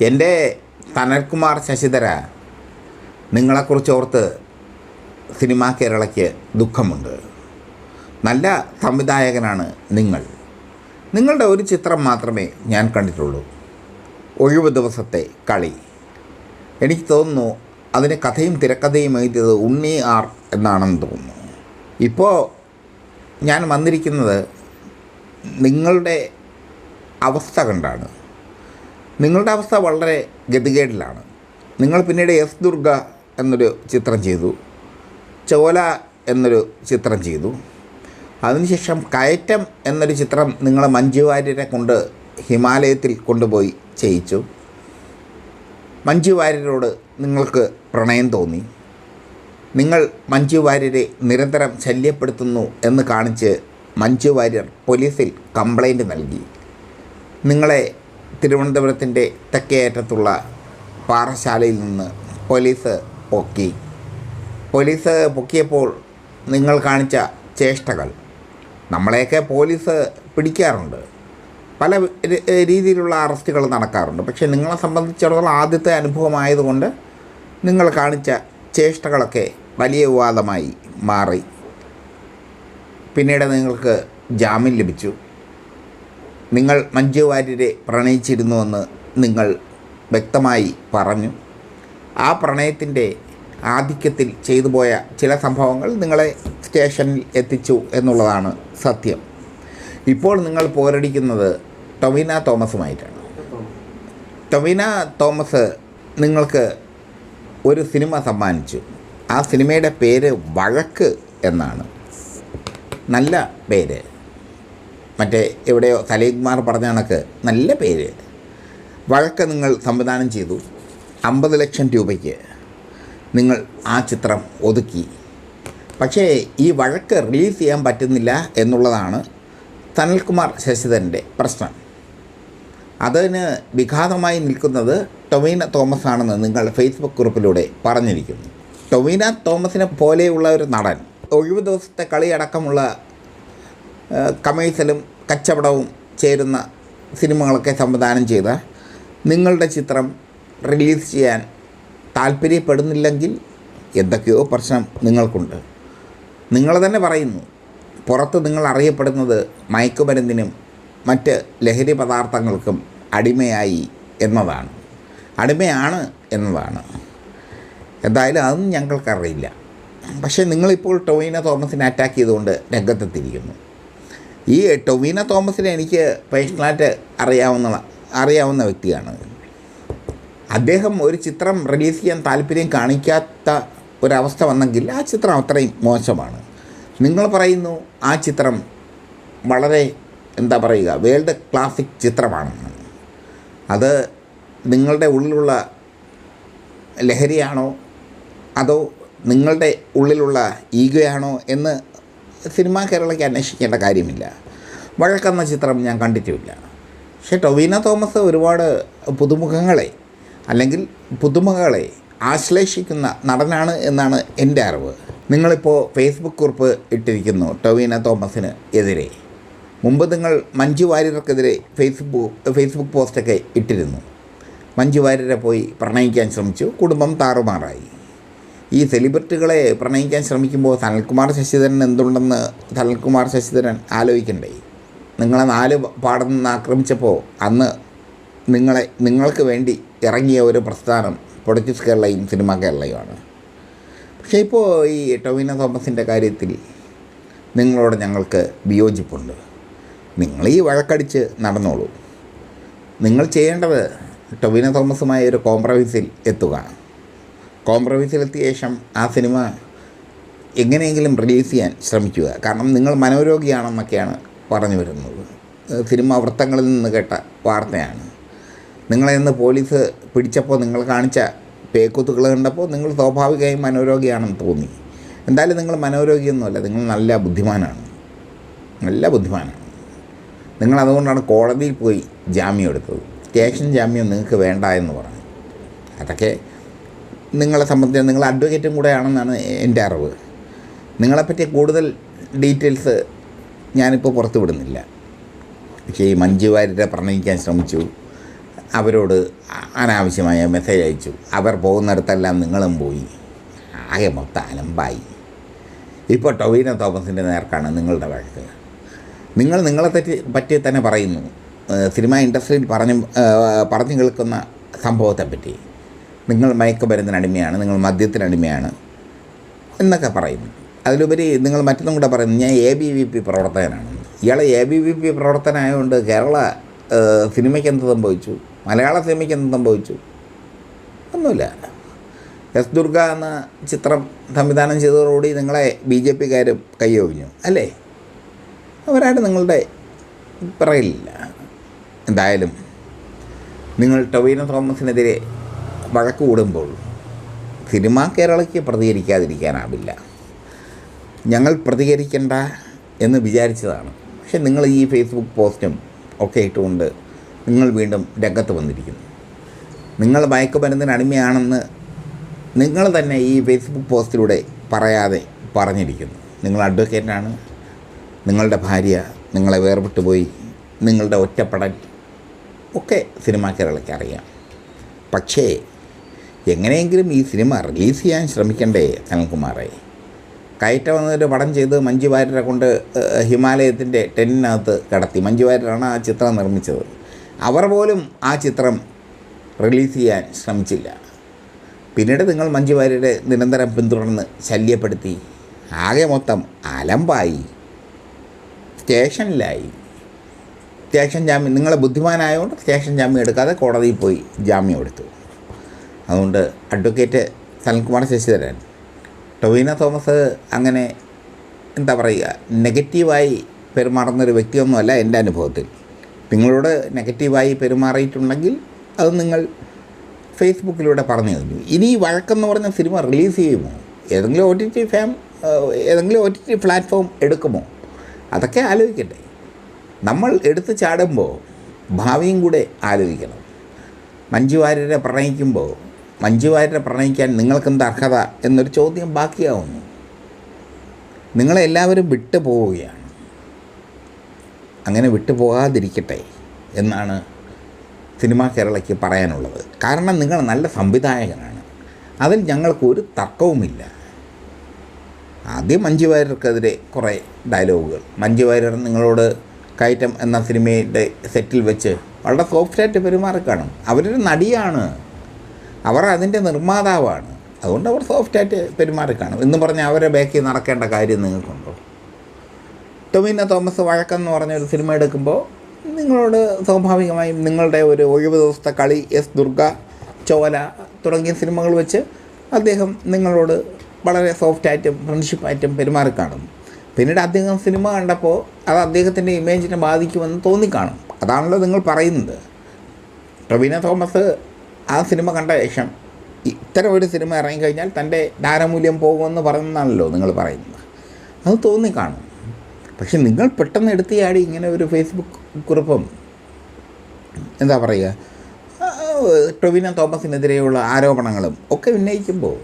എന്റെ തനൽകുമാർ ശശിധര നിങ്ങളെക്കുറിച്ച് ഓർത്ത് സിനിമാ കേരളയ്ക്ക് ദുഃഖമുണ്ട്. നല്ല സംവിധായകനാണ് നിങ്ങൾ. നിങ്ങളുടെ ഒരു ചിത്രം മാത്രമേ ഞാൻ കണ്ടിട്ടുള്ളൂ. ഒഴിവ് ദിവസത്തെ കളി. എനിക്ക് തോന്നുന്നു അതിന് കഥയും തിരക്കഥയും എഴുതിയത് ഉണ്ണി ആർ എന്നാണെന്ന് തോന്നുന്നു. ഇപ്പോൾ ഞാൻ വന്നിരിക്കുന്നത് നിങ്ങളുടെ അവസ്ഥ കണ്ടാണ്. നിങ്ങളുടെ അവസ്ഥ വളരെ ഗതികേടിലാണ്. നിങ്ങൾ പിന്നീട് എസ് ദുർഗ എന്നൊരു ചിത്രം ചെയ്തു. ചോല എന്നൊരു ചിത്രം ചെയ്തു. അതിനുശേഷം കയറ്റം എന്നൊരു ചിത്രം നിങ്ങൾ മഞ്ജു വാര്യരെ കൊണ്ട് ഹിമാലയത്തിൽ കൊണ്ടുപോയി ചെയ്യിച്ചു. മഞ്ജു വാര്യരോട് നിങ്ങൾക്ക് പ്രണയം തോന്നി. നിങ്ങൾ മഞ്ജു വാര്യരെ നിരന്തരം ശല്യപ്പെടുത്തുന്നു എന്ന് കാണിച്ച് മഞ്ജു വാര്യർ പോലീസിൽ കംപ്ലൈന്റ് നൽകി. നിങ്ങളെ തിരുവനന്തപുരത്തിന്റെ തെക്കേയറ്റത്തുള്ള പാറശാലയിൽ നിന്ന് പോലീസ് പൊക്കി. പോലീസ് പൊക്കിയപ്പോൾ നിങ്ങൾ കാണിച്ച ചേഷ്ടകൾ. നമ്മളെയൊക്കെ പോലീസ് പിടിക്കാറുണ്ട്. പല രീതിയിലുള്ള അറസ്റ്റുകൾ നടക്കാറുണ്ട്. പക്ഷേ നിങ്ങളെ സംബന്ധിച്ചിടത്തോളം ആദ്യത്തെ അനുഭവമായതുകൊണ്ട് നിങ്ങൾ കാണിച്ച ചേഷ്ടകളൊക്കെ വലിയ വിവാദമായി മാറി. പിന്നീട് നിങ്ങൾക്ക് ജാമ്യം ലഭിച്ചു. നിങ്ങൾ മഞ്ജു വാര്യരെ പ്രണയിച്ചിരുന്നുവെന്ന് നിങ്ങൾ വ്യക്തമായി പറഞ്ഞു. ആ പ്രണയത്തിന്റെ ആധിക്യത്തിൽ ചെയ്തു പോയ ചില സംഭവങ്ങൾ നിങ്ങളെ സ്റ്റേഷനിൽ എത്തിച്ചു എന്നുള്ളതാണ് സത്യം. ഇപ്പോൾ നിങ്ങൾ പോരടിക്കുന്നത് ടൊവിന തോമസുമായിട്ടാണ്. ടൊവിന തോമസ് നിങ്ങൾക്ക് ഒരു സിനിമ സമ്മാനിച്ചു. ആ സിനിമയുടെ പേര് വഴക്ക് എന്നാണ്. നല്ല പേര്. മറ്റേ എവിടെയോ സലീംകുമാർ പറഞ്ഞ കണക്ക് നല്ല പേര്. വഴക്ക് നിങ്ങൾ സംവിധാനം ചെയ്തു. അമ്പത് ലക്ഷം രൂപയ്ക്ക് നിങ്ങൾ ആ ചിത്രം ഒതുക്കി. പക്ഷേ ഈ വഴക്ക് റിലീസ് ചെയ്യാൻ പറ്റുന്നില്ല എന്നുള്ളതാണ് സനൽകുമാർ ശശിധരന്റെ പ്രശ്നം. അതിന് വിഘാതമായി നിൽക്കുന്നത് ടൊമീന തോമസ് ആണെന്ന് നിങ്ങൾ ഫേസ്ബുക്ക് ഗ്രൂപ്പിലൂടെ പറഞ്ഞിരിക്കുന്നു. ടൊമീന തോമസിനെ പോലെയുള്ള ഒരു നടൻ ഒഴിവ് ദിവസത്തെ കളി അടക്കമുള്ള കമേഴ്സലും കച്ചവടവും ചേരുന്ന സിനിമകളൊക്കെ സംവിധാനം ചെയ്ത നിങ്ങളുടെ ചിത്രം റിലീസ് ചെയ്യാൻ താല്പര്യപ്പെടുന്നില്ലെങ്കിൽ എന്തൊക്കെയോ പ്രശ്നം നിങ്ങൾക്കുണ്ട്. നിങ്ങൾ തന്നെ പറയുന്നു പുറത്ത് നിങ്ങൾ അറിയപ്പെടുന്നത് മയക്കുമരുന്നിനും മറ്റ് ലഹരി പദാർത്ഥങ്ങൾക്കും അടിമയായി എന്നതാണ്. അടിമയാണ് എന്നതാണ്. എന്തായാലും അതൊന്നും ഞങ്ങൾക്കറിയില്ല. പക്ഷേ നിങ്ങളിപ്പോൾ ടോയിനെ തോമസിനെ അറ്റാക്ക് ചെയ്തുകൊണ്ട് രംഗത്തെത്തിയിരിക്കുന്നു. ഈ ടൊവീന തോമസിനെ എനിക്ക് പേഴ്സണലായിട്ട് അറിയാവുന്ന അറിയാവുന്ന വ്യക്തിയാണ്. അദ്ദേഹം ഒരു ചിത്രം റിലീസ് ചെയ്യാൻ താല്പര്യം കാണിക്കാത്ത ഒരവസ്ഥ വന്നെങ്കിൽ ആ ചിത്രം അത്രയും മോശമാണ്. നിങ്ങൾ പറയുന്നു ആ ചിത്രം വളരെ എന്താ പറയുക വേൾഡ് ക്ലാസിക് ചിത്രമാണെന്ന്. അത് നിങ്ങളുടെ ഉള്ളിലുള്ള ലഹരിയാണോ? അതോ നിങ്ങളുടെ ഉള്ളിലുള്ള ഈഗോയാണോ എന്ന് സിനിമാ കേരളയ്ക്ക് അന്വേഷിക്കേണ്ട കാര്യമില്ല. വഴക്കെന്ന ചിത്രം ഞാൻ കണ്ടിട്ടുമില്ല പക്ഷേ ടൊവീന തോമസ് ഒരുപാട് പുതുമുഖങ്ങളെ അല്ലെങ്കിൽ പുതുമുഖങ്ങളെ ആശ്ലേഷിക്കുന്ന നടനാണ് എന്നാണ് എന്റെ അറിവ്. നിങ്ങളിപ്പോൾ ഫേസ്ബുക്ക് കുറിപ്പ് ഇട്ടിരിക്കുന്നു ടൊവീന തോമസിന് എതിരെ. മുമ്പ് നിങ്ങൾ മഞ്ജു വാര്യർക്കെതിരെ ഫേസ്ബുക്ക് ഫേസ്ബുക്ക് പോസ്റ്റൊക്കെ ഇട്ടിരുന്നു. മഞ്ജു വാര്യരെ പോയി പ്രണയിക്കാൻ ശ്രമിച്ചു കുടുംബം താറുമാറായി. ഈ സെലിബ്രിറ്റികളെ പ്രണയിക്കാൻ ശ്രമിക്കുമ്പോൾ സനൽകുമാർ ശശിധരൻ എന്തുണ്ടെന്ന് സനൽകുമാർ ശശിധരൻ ആലോചിക്കണ്ടേ? നിങ്ങളെ നാല് പാടം നിന്ന് ആക്രമിച്ചപ്പോൾ അന്ന് നിങ്ങളെ നിങ്ങൾക്ക് വേണ്ടി ഇറങ്ങിയ ഒരു പ്രസ്ഥാനം പൊളിറ്റിക്സ് കേരളയും സിനിമ കേരളയുമാണ്. പക്ഷേ ഇപ്പോൾ ഈ ടൊവിനോ തോമസിന്റെ കാര്യത്തിൽ നിങ്ങളോട് ഞങ്ങൾക്ക് വിയോജിപ്പുണ്ട്. നിങ്ങൾ ഈ വഴക്കടിച്ച് നടന്നോളൂ. നിങ്ങൾ ചെയ്യേണ്ടത് ടൊവിനോ തോമസുമായ ഒരു കോംപ്രമൈസിൽ എത്തുക. കോംപ്രമൈസിലെത്തിയ ശേഷം ആ സിനിമ എങ്ങനെയെങ്കിലും റിലീസ് ചെയ്യാൻ ശ്രമിക്കുക. കാരണം നിങ്ങൾ മനോരോഗിയാണെന്നൊക്കെയാണ് പറഞ്ഞു വരുന്നത്. സിനിമ വൃത്തങ്ങളിൽ നിന്ന് കേട്ട വാർത്തയാണ്. നിങ്ങളെ ഇന്ന് പോലീസ് പിടിച്ചപ്പോൾ നിങ്ങൾ കാണിച്ച പേക്കുത്തുകൾ കണ്ടപ്പോൾ നിങ്ങൾ സ്വാഭാവികമായും മനോരോഗിയാണെന്ന് തോന്നി. എന്തായാലും നിങ്ങൾ മനോരോഗിയൊന്നുമല്ല നിങ്ങൾ നല്ല ബുദ്ധിമാനാണ്. നല്ല ബുദ്ധിമാനാണ്. നിങ്ങൾ അതുകൊണ്ടാണ് കോടതിയിൽ പോയി ജാമ്യം എടുത്തത്. സ്റ്റേഷൻ ജാമ്യം നിങ്ങൾക്ക് വേണ്ട എന്ന് പറഞ്ഞു. അതൊക്കെ നിങ്ങളെ സംബന്ധിച്ച് നിങ്ങൾ അഡ്വക്കേറ്റും കൂടെയാണെന്നാണ് എന്റെ അറിവ്. നിങ്ങളെപ്പറ്റി കൂടുതൽ ഡീറ്റെയിൽസ് ഞാനിപ്പോൾ പുറത്തു വിടുന്നില്ല. പക്ഷേ ഈ മഞ്ജു വാര്യരെ പ്രണയിക്കാൻ ശ്രമിച്ചു. അവരോട് അനാവശ്യമായ മെസ്സേജ് അയച്ചു. അവർ പോകുന്നിടത്തെല്ലാം നിങ്ങളും പോയി. ആകെ മൊത്തം അലമ്പായി. ഇപ്പോൾ ടൊവീന തോമസിന്റെ നേർക്കാണ് നിങ്ങളുടെ വഴക്ക്. നിങ്ങൾ നിങ്ങളെ തെറ്റി പറ്റി തന്നെ പറയുന്നു. സിനിമ ഇൻഡസ്ട്രിയിൽ പറഞ്ഞു പറഞ്ഞു കേൾക്കുന്ന സംഭവത്തെപ്പറ്റി. നിങ്ങൾ മയക്കുമരുന്നിന് അടിമയാണ് നിങ്ങൾ മദ്യത്തിന് അടിമയാണ് എന്നൊക്കെ പറയുന്നു. അതിലുപരി നിങ്ങൾ മറ്റൊന്നും കൂടെ പറയുന്നു ഞാൻ എ ബി വി പി പ്രവർത്തകനാണ്. ഇയാൾ എ ബി വി പി പ്രവർത്തനമായതുകൊണ്ട് കേരള സിനിമയ്ക്ക് എന്ത് സംഭവിച്ചു? മലയാള സിനിമയ്ക്ക് എന്ത് സംഭവിച്ചു? ഒന്നുമില്ല. എസ് ദുർഗ എന്ന ചിത്രം സംവിധാനം ചെയ്തതോടുകൂടി നിങ്ങളെ ബി ജെ പിക്കാരും കൈയൊഴിഞ്ഞു അല്ലേ? അവരായിട്ട് നിങ്ങളുടെ പറയില്ല എന്തായാലും നിങ്ങൾ ടൊവീനോ തോമസിനെതിരെ വഴക്ക് കൂടുമ്പോൾ സിനിമാ കേരളയ്ക്ക് പ്രതികരിക്കാതിരിക്കാനാവില്ല. ഞങ്ങൾ പ്രതികരിക്കണ്ട എന്ന് വിചാരിച്ചതാണ്. പക്ഷേ നിങ്ങൾ ഈ ഫേസ്ബുക്ക് പോസ്റ്റും ഒക്കെ ഇട്ടുകൊണ്ട് നിങ്ങൾ വീണ്ടും രംഗത്ത് വന്നിരിക്കുന്നു. നിങ്ങൾ മയക്കുമരുന്നിന് അടിമയാണെന്ന് നിങ്ങൾ തന്നെ ഈ ഫേസ്ബുക്ക് പോസ്റ്റിലൂടെ പറയാതെ പറഞ്ഞിരിക്കുന്നു. നിങ്ങൾ അഡ്വക്കേറ്റാണ് നിങ്ങളുടെ ഭാര്യ നിങ്ങളെ വേർപെട്ടു പോയി. നിങ്ങളുടെ ഒറ്റപ്പെടൽ ഒക്കെ സിനിമാ കേരളയ്ക്ക് അറിയാം. പക്ഷേ എങ്ങനെയെങ്കിലും ഈ സിനിമ റിലീസ് ചെയ്യാൻ ശ്രമിക്കണ്ടേ അനിൽകുമാറെ? കയറ്റ എന്നൊരു പടം ചെയ്ത് മഞ്ജു വാര്യരെ കൊണ്ട് ഹിമാലയത്തിന്റെ ടെന്നിനകത്ത് കടത്തി. മഞ്ജു വാര്യരാണ് ആ ചിത്രം നിർമ്മിച്ചത്. അവർ പോലും ആ ചിത്രം റിലീസ് ചെയ്യാൻ ശ്രമിച്ചില്ല. പിന്നീട് നിങ്ങൾ മഞ്ജു വാര്യരെ നിരന്തരം പിന്തുടർന്ന് ശല്യപ്പെടുത്തി. ആകെ മൊത്തം അലമ്പായി. സ്റ്റേഷനിലായി. സ്റ്റേഷൻ ജാമ്യം നിങ്ങളെ ബുദ്ധിമാനായതുകൊണ്ട് സ്റ്റേഷൻ ജാമ്യം എടുക്കാതെ കോടതിയിൽ പോയി ജാമ്യം എടുത്തു. അതുകൊണ്ട് അഡ്വക്കേറ്റ് സനൽകുമാർ ശശിധരൻ ടൊവീന തോമസ് അങ്ങനെ എന്താ പറയുക നെഗറ്റീവായി പെരുമാറുന്നൊരു വ്യക്തിയൊന്നുമല്ല എന്റെ അനുഭവത്തിൽ. നിങ്ങളോട് നെഗറ്റീവായി പെരുമാറിയിട്ടുണ്ടെങ്കിൽ അത് നിങ്ങൾ ഫേസ്ബുക്കിലൂടെ പറഞ്ഞു തന്നു ഇനി വഴക്കെന്ന് പറഞ്ഞ സിനിമ റിലീസ് ചെയ്യുമോ? ഏതെങ്കിലും ഒ ടി ടി ഫാം ഏതെങ്കിലും ഒ ടി ടി പ്ലാറ്റ്ഫോം എടുക്കുമോ? അതൊക്കെ ആലോചിക്കട്ടെ. നമ്മൾ എടുത്തു ചാടുമ്പോൾ ഭാവിയും കൂടെ ആലോചിക്കണം. മഞ്ജു വാര്യരെ പ്രണയിക്കുമ്പോൾ മഞ്ജു വാര്യരെ പ്രണയിക്കാൻ നിങ്ങൾക്കെന്ത് അർഹത എന്നൊരു ചോദ്യം ബാക്കിയാവുന്നു. നിങ്ങളെല്ലാവരും വിട്ടു പോവുകയാണ്. അങ്ങനെ വിട്ടു പോകാതിരിക്കട്ടെ എന്നാണ് സിനിമാ കേരളയ്ക്ക് പറയാനുള്ളത്. കാരണം നിങ്ങൾ നല്ല സംവിധായകനാണ്. അതിൽ ഞങ്ങൾക്ക് ഒരു തർക്കവുമില്ല. ആദ്യം മഞ്ജു വാര്യർക്കെതിരെ കുറേ ഡയലോഗുകൾ. മഞ്ജു വാര്യർ നിങ്ങളോട് കയറ്റം എന്ന സിനിമയുടെ സെറ്റിൽ വെച്ച് വളരെ സോഫ്റ്റായിട്ട് പെരുമാറി കാണും അവരൊരു നടിയാണ്. അവർ അതിന്റെ നിർമ്മാതാവാണ്. അതുകൊണ്ട് അവർ സോഫ്റ്റായിട്ട് പെരുമാറിക്കാണ്. കാണും എന്ന് പറഞ്ഞ് അവരെ ബാക്കി നടക്കേണ്ട കാര്യം നിങ്ങൾക്കുണ്ടോ? ടൊമിന തോമസ് വഴക്കെന്ന് പറഞ്ഞ ഒരു സിനിമ എടുക്കുമ്പോൾ നിങ്ങളോട് സ്വാഭാവികമായും നിങ്ങളുടെ ഒരു ഒഴിവ് ദിവസത്തെ കളി എസ് ദുർഗ ചോല തുടങ്ങിയ സിനിമകൾ വെച്ച് അദ്ദേഹം നിങ്ങളോട് വളരെ സോഫ്റ്റായിട്ടും ഫ്രണ്ട്ഷിപ്പായിട്ടും പെരുമാറി കാണും പിന്നീട് അദ്ദേഹം സിനിമ കണ്ടപ്പോൾ അത് അദ്ദേഹത്തിന്റെ ഇമേജിനെ ബാധിക്കുമെന്ന് തോന്നിക്കാണും. അതാണല്ലോ നിങ്ങൾ പറയുന്നത്. ടൊവിന തോമസ് ആ സിനിമ കണ്ട ശേഷം ഇത്തരം ഒരു സിനിമ ഇറങ്ങിക്കഴിഞ്ഞാൽ തന്റെ ധാരമൂല്യം പോകുമെന്ന് പറയുന്നതാണല്ലോ നിങ്ങൾ പറയുന്നത്. അത് തോന്നി കാണും. പക്ഷെ നിങ്ങൾ പെട്ടെന്ന് എടുത്തിയാടി ഇങ്ങനെ ഒരു ഫേസ്ബുക്ക് കുറിപ്പും എന്താ പറയുക ടൊവിന തോമസിനെതിരെയുള്ള ആരോപണങ്ങളും ഒക്കെ ഉന്നയിക്കുമ്പോൾ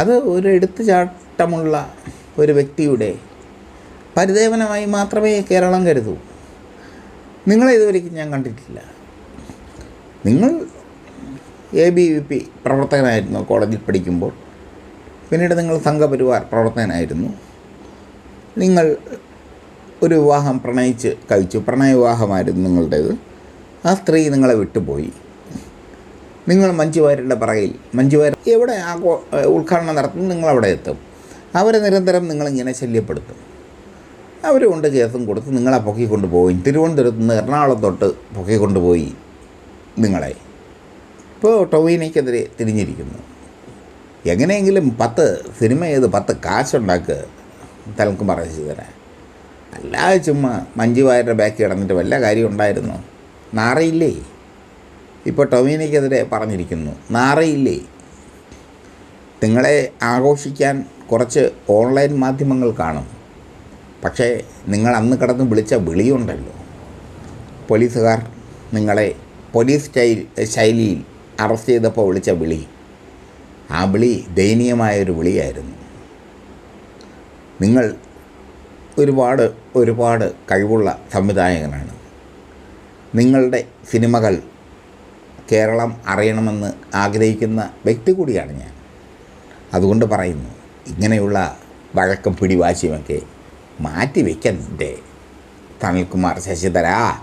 അത് ഒരു എടുത്തുചാട്ടമുള്ള ഒരു വ്യക്തിയുടെ പരിദേവനമായി മാത്രമേ കേരളം കരുതൂ. നിങ്ങളെ ഇതുവരെയ്ക്കും ഞാൻ കണ്ടിട്ടില്ല. നിങ്ങൾ എ ബി വി പി പ്രവർത്തകനായിരുന്നു കോളേജിൽ പഠിക്കുമ്പോൾ. പിന്നീട് നിങ്ങൾ സംഘപരിവാർ പ്രവർത്തകനായിരുന്നു. നിങ്ങൾ ഒരു വിവാഹം പ്രണയിച്ച് കഴിച്ചു. പ്രണയ വിവാഹമായിരുന്നു നിങ്ങളുടേത്. ആ സ്ത്രീ നിങ്ങളെ വിട്ടുപോയി. നിങ്ങൾ മഞ്ജുവാര്യരുടെ പറയിൽ മഞ്ജു വാര്യർ എവിടെ ആഘോ ഉദ്ഘാടനം നടത്തുന്നു നിങ്ങളവിടെ എത്തും. അവരെ നിരന്തരം നിങ്ങളിങ്ങനെ ശല്യപ്പെടുത്തും. അവർ കൊണ്ട് കേസും കൊടുത്ത് നിങ്ങളെ പൊക്കിക്കൊണ്ടുപോയി തിരുവനന്തപുരത്ത് നിന്ന് എറണാകുളം തൊട്ട് പൊക്കിക്കൊണ്ടുപോയി നിങ്ങളെ. ഇപ്പോൾ ടൊവീനയ്ക്കെതിരെ തിരിഞ്ഞിരിക്കുന്നു. എങ്ങനെയെങ്കിലും പത്ത് സിനിമ ചെയ്ത് പത്ത് കാശുണ്ടാക്കുക തലക്കും പറഞ്ഞു തരാൻ അല്ലാതെ ചുമ്മാ മഞ്ജു വാരുടെ ബാക്കി കിടന്നിട്ട് വല്ല കാര്യം ഉണ്ടായിരുന്നു? നാറയില്ലേ? ഇപ്പോൾ ടൊവീനയ്ക്കെതിരെ പറഞ്ഞിരിക്കുന്നു. നാറയില്ലേ? നിങ്ങളെ ആഘോഷിക്കാൻ കുറച്ച് ഓൺലൈൻ മാധ്യമങ്ങൾ കാണും. പക്ഷേ നിങ്ങൾ അന്ന് കിടന്ന് വിളിച്ച വിളിയുണ്ടല്ലോ. പോലീസുകാർ നിങ്ങളെ പോലീസ് സ്റ്റൈൽ ശൈലിയിൽ അറസ്റ്റ് ചെയ്തപ്പോൾ വിളിച്ച വിളി. ആ വിളി ദയനീയമായൊരു വിളിയായിരുന്നു. നിങ്ങൾ ഒരുപാട് ഒരുപാട് കഴിവുള്ള സംവിധായകനാണ്. നിങ്ങളുടെ സിനിമകൾ കേരളം അറിയണമെന്ന് ആഗ്രഹിക്കുന്ന വ്യക്തി കൂടിയാണ് ഞാൻ. അതുകൊണ്ട് പറയുന്നു ഇങ്ങനെയുള്ള വഴക്കം പിടിവാശിയുമൊക്കെ മാറ്റി വയ്ക്കണ്ടേ തണിൽകുമാർ ശശിധര